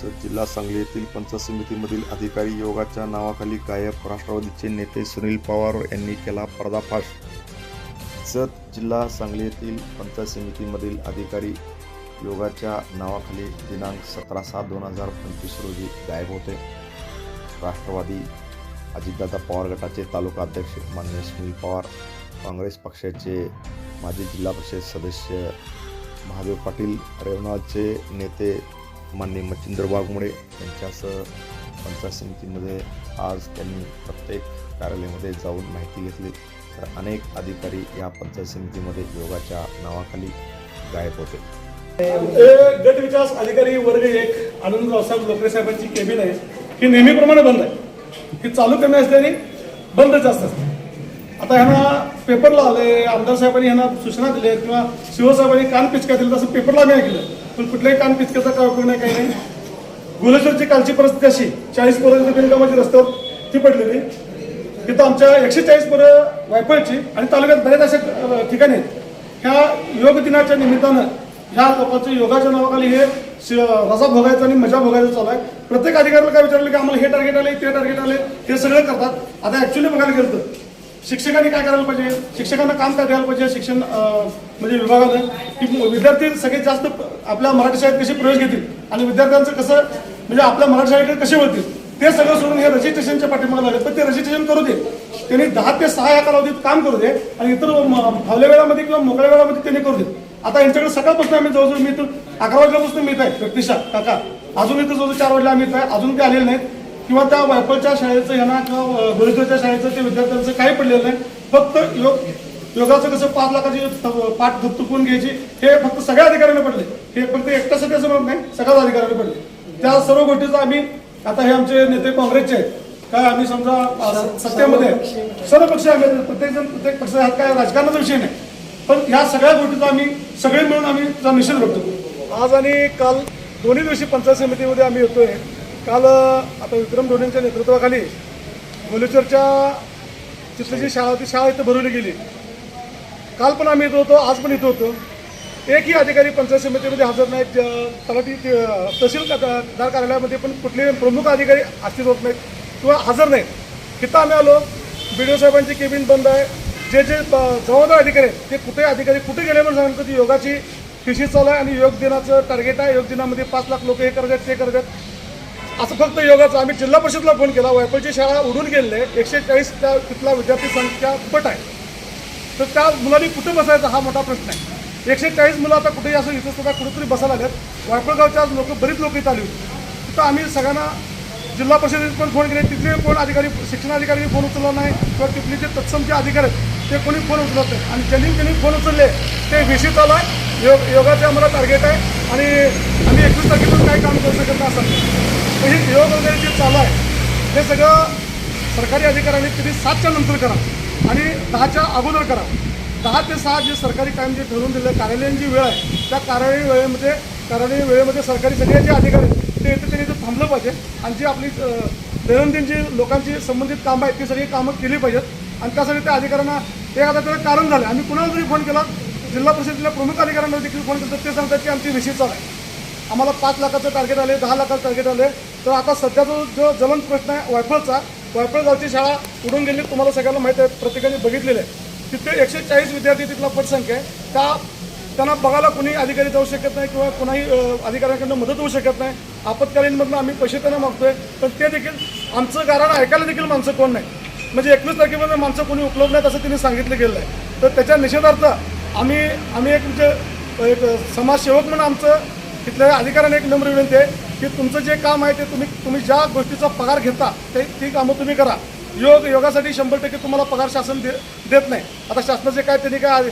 सत जिल्हा सांगली येथील पंचायत समितीमधील अधिकारी योगाच्या नावाखाली गायब राष्ट्रवादीचे नेते सुनील पवार यांनी केला पर्दाफाश. सत जिल्हा सांगली येथील पंचायत समितीमधील अधिकारी योगाच्या नावाखाली दिनांक सतरा सात दोन हजार पंचवीस रोजी गायब होते. राष्ट्रवादी अजितदादा पवार गटाचे तालुका अध्यक्ष मान्य सुनील पवार काँग्रेस पक्षाचे माजी जिल्हा परिषद सदस्य महादेव पाटील रेवणाचे नेते माननीय मच्छिंद्र वाघमोडे यांच्यासह पंचायत समितीमध्ये आज त्यांनी प्रत्येक कार्यालयामध्ये जाऊन माहिती घेतली. तर अनेक अधिकारी या पंचायत समितीमध्ये योगाच्या नावाखाली गायब होते. हे गट विकास अधिकारी वर्ग एक आनंद रावसाहेब लोकरे साहेबांची केबिन आहे. ही नेहमीप्रमाणे बंद आहे. ही चालू कमी असल्याने बंदच असते. आता ह्यांना पेपरला आले आमदार साहेबांनी ह्यांना सूचना दिल्या किंवा शिवसाहेबांनी कान पिचका दिली तसं पेपरला आम्ही ऐकलं पण कुठल्याही काम पिचकेचा काय उपयोग नाही काही नाही. गुलेश्वरची कालची परिस्थिती अशी चाळीस पोरं बिनकामाची रस्त्यावर ती पडलेली. तिथं आमच्या एकशे चाळीस पोरं वायफळची आणि तालुक्यात बऱ्याच अशा ठिकाणी आहेत. ह्या योग दिनाच्या निमित्तानं ह्या लोकांचं योगाच्या नावाखाली हे रसा भोगायचा भोगायचं आणि मजा भोगायचं चालू आहे. प्रत्येक अधिकाऱ्याला काय विचारलं की आम्हाला हे टार्गेट आले ते टार्गेट आले हे सगळं करतात. आता ऍक्च्युली बघायला गेलं तर शिक्षकांनी काय करायला पाहिजे? शिक्षकांना काम काय द्यायला पाहिजे? शिक्षण म्हणजे विभागानं? की विद्यार्थी सगळ्यात जास्त आपल्या मराठी शाळेत कसे प्रवेश घेतील? आणि विद्यार्थ्यांचं कसं म्हणजे आपल्या मराठी शाळेकडे कसे वळतील? ते सगळं सोडून हे रजिस्ट्रेशनच्या पाठीमागे लागले. पण ते रजिस्ट्रेशन करू दे. त्यांनी दहा ते सहा या कालावधीत काम करू दे आणि इतर फावल्या वेळामध्ये किंवा मोकळ्या वेळामध्ये त्यांनी करू दे. आता यांच्याकडे सकाळपासून आम्ही जवळजवळ मी इथून अकरा वाजल्यापासून मी आहे. व्यक्तिशा. काका अजून इथं जवळ चार वाजल्या आम्ही आहे. अजून ते आलेले नाहीत. किंवा त्या वायपलच्या शाळेचं यांना किंवा गोरेश्वरच्या शाळेचं ते विद्यार्थ्यांचं काही पडलेलं नाही. फक्त योग योगाचं कसं पाच लाखाची पाठ धुपतुपून घ्यायची हे फक्त सगळ्या अधिकाऱ्यांना पडले. हे फक्त एकट्यासाठी असं म्हणत नाही सगळ्याच अधिकाऱ्यांना पडले. त्या सर्व गोष्टीचं आम्ही आता हे आमचे नेते काँग्रेसचे आहेत. काय आम्ही समजा सत्तेमध्ये आहे. सर्व पक्ष आम्ही प्रत्येक जण प्रत्येक पक्ष हा काय राजकारणाचा विषय नाही. पण ह्या सगळ्या गोष्टीचा आम्ही सगळे मिळून आम्ही त्याचा निषेध करतो. आज आणि काल दोन्ही दिवशी पंचायत समितीमध्ये आम्ही येतोय. काल आता विक्रम धोनींच्या नेतृत्वाखाली मुलेश्वरच्या तिथली जी शाळा होती शाळा इथं भरवली गेली. काल पण आम्ही येतो होतो आज पण इथं होतो. एकही अधिकारी पंचायत समितीमध्ये हजर नाहीत तलाठी अ, तहसीलदार कार्यालयामध्ये पण कुठलेही प्रमुख अधिकारी अस्तित्व नाहीत किंवा हजर नाहीत. तिथं आम्ही आलो बी डी ओ साहेबांची केबिन बंद आहे. जे जे जबाबदार अधिकारी आहेत ते कुठे अधिकारी कुठे गेले म्हणून सांगितलं की योगाची फिशी चालू आहे आणि योग दिनाचं टार्गेट आहे. योग दिनामध्ये पाच लाख लोक हे करत आहेत ते करतात असं फक्त योगाचं. आम्ही जिल्हा परिषदला फोन केला. वायपलची शाळा उडून गेलेले एकशे चाळीस त्या तिथला विद्यार्थी संख्या पट आहे. तर त्या मुलांनी कुठे बसायचा हा मोठा प्रश्न आहे. एकशे चाळीस मुलं आता कुठेही असं इथं सुद्धा कुठेतरी बसायला आल्यात वायपळगावच्या आज लोक बरीच लोक इथं आली होती. तर आम्ही सगळ्यांना जिल्हा परिषदेत पण फोन केले. तिथले कोण अधिकारी शिक्षण अधिकारी फोन उचलला नाही किंवा तिथले जे तत्समचे अधिकारी आहेत ते कोणी फोन उचलत नाही. आणि ज्यांनी ज्यांनी फोन उचलले ते विषय चालू आहे योग योगाचे आम्हाला टार्गेट आहे. आणि आम्ही एकवीस तारखेपासून काही काम करू शकत नाही असं. नाही. हे योग वगैरे जे चालू आहे हे सगळं सरकारी अधिकाऱ्यांनी तुम्ही सातच्या नंतर करा आणि दहाच्या अगोदर करा. दहा ते सहा जे सरकारी काम जे ठरवून दिलं कार्यालयीन जी वेळ आहे त्या कार्यालयीन वेळेमध्ये कार्यालयीन वेळेमध्ये सरकारी सगळे जे अधिकारी आहेत, ते येते त्यांनी इथं थांबलं पाहिजे आणि जी आपली दैनंदिन जी लोकांची संबंधित कामं आहेत ती सगळी कामं केली पाहिजेत. आणि त्यासाठी त्या अधिकाऱ्यांना ते आता त्याला कारण झालं आम्ही कुणाला जरी फोन केला जिल्हा परिषदेतल्या प्रमुख अधिकाऱ्यांना देखील फोन केला तर ते सांगतात की आमची विषय चालू आहे. आम्हाला पाच लाखाचं टार्गेट आले दहा लाखाचं टार्गेट आले तर आता सध्याचा जो ज्वलंत प्रश्न आहे वायफळचा वायफळ गावची शाळा उडून गेली तुम्हाला सगळ्यांना माहीत आहे प्रत्येकाने बघितलेलं आहे. तिथे एकशे चाळीस विद्यार्थी तिथला पटसंख्या आहे. त्या त्यांना बघायला कुणी अधिकारी जाऊ शकत नाही किंवा कुणाही अधिकाऱ्यांकडनं मदत होऊ शकत नाही? आपत्कालीनमधनं आम्ही पैसे त्यांना मागतोय. पण ते देखील आमचं कारण ऐकायला देखील माणसं कोण नाही. म्हणजे एकवीस तारखेपर्यंत माणसं कोणी उपलब्ध नाहीत असं त्यांनी सांगितलं गेलं आहे. तर त्याच्या निषेधार्थ आम्ही आम्ही एक म्हणजे एक समाजसेवक म्हणून आमचं तिथल्या अधिकाऱ्यांना एक नम्र विनंती आहे. की तुमचं जे काम आहे ते तुम्ही तुम्ही ज्या गोष्टीचा पगार घेता ते ती कामं तुम्ही करा. योग योगासाठी शंभर टक्के तुम्हाला पगार शासन दे देत नाही. आता शासनाचे काय त्यांनी काय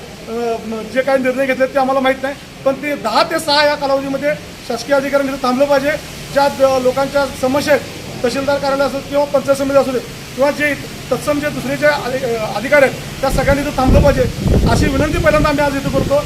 जे काय निर्णय घेतले ते आम्हाला माहीत नाही. पण ते दहा ते सहा या कालावधीमध्ये शासकीय अधिकाऱ्यांनी थांबलं पाहिजे. ज्या लोकांच्या समस्या आहेत तहसीलदार कार्यालय असो किंवा पंचायत समिती असू दे किंवा जे तत्सम जे दुसरे जे अधिकारी आहेत त्या सगळ्यांनी इथं थांबलं पाहिजे. अशी विनंती पहिल्यांदा आम्ही आज इथं करतो.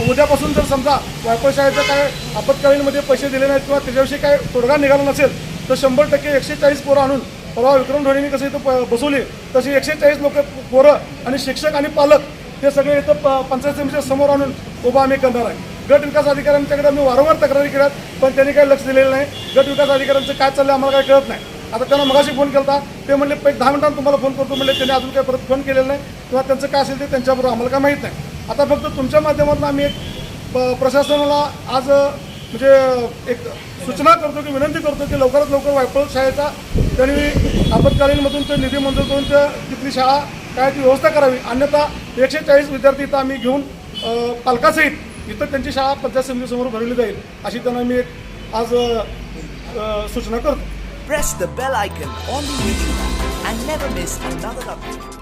उद्यापासून जर समजा वायपळ शाळेचं काय आपत्कालीनमध्ये पैसे दिले नाहीत किंवा त्याच्याविषयी काय तोडगा निघाला नसेल तर शंभर टक्के एकशे चाळीस पोरं आणून परवा विक्रम ढोणींनी कसं इथं प- बसवली तशी एकशे चाळीस लोक पोरं आणि शिक्षक आणि पालक हे सगळे इथं प- पंचायत समितीच्या समोर आणून उभा आम्ही करणार आहे. गट विकास अधिकाऱ्यांच्याकडे आम्ही वारंवार तक्रारी केल्यात पण त्यांनी काही लक्ष दिलेलं नाही. गट विकास अधिकाऱ्यांचं काय चाललं आम्हाला काय कळत नाही. आता त्यांना मगाशी फोन केला ते म्हणले "पै- दहा मिनिटांत तुम्हाला फोन करतो. म्हणले त्यांनी अजून काही परत फोन केलेला नाही किंवा त्यांचं काय असेल ते त्यांच्याबरोबर आम्हाला काय माहीत नाही. आता फक्त तुमच्या माध्यमातून आम्ही एक प- प्रशासनाला आज म्हणजे एक सूचना करतो की विनंती करतो की लवकरात लवकर वायफळ शाळेचा त्यांनी आपत्कालीनमधून ते निधी मंजूर करून त्या तिथली शाळा काय ती व्यवस्था करावी अन्यथा एकशे चाळीस विद्यार्थी इथं आम्ही घेऊन पालकासहित इथं त्यांची शाळा पंचायत समितीसमोर भरवली जाईल अशी त्यांना मी एक आज सूचना करतो Press the bell icon on the YouTube and never miss another update.